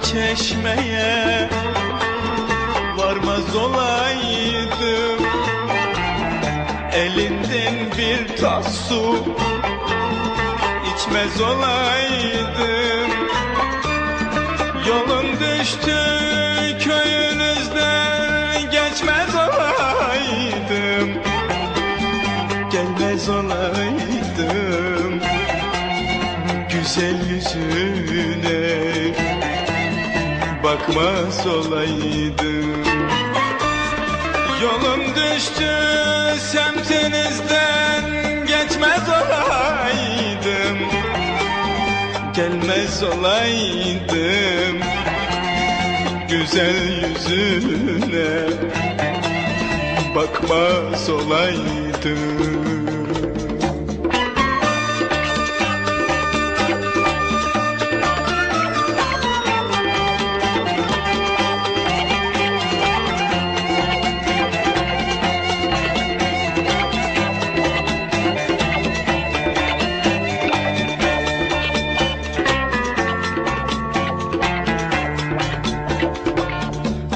çeşmeye Varmaz olaydım. Elinden bir tas su içmez olaydım. Yolun düştü köyünüzden geçmez olaydım. Gelmez olaydım güzel yüzüne Bakmaz olaydım Yolum düştü semtinizden geçmez olaydım. Gelmez olaydım güzel yüzüne Bakmaz olaydım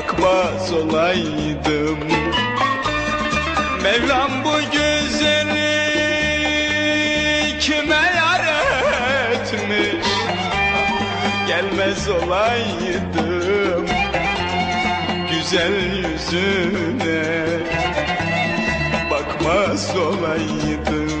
bakmaz olaydım. Mevlam bu güzeli kime yar etmiş? Gelmez olaydım güzel yüzüne. Bakmaz olaydım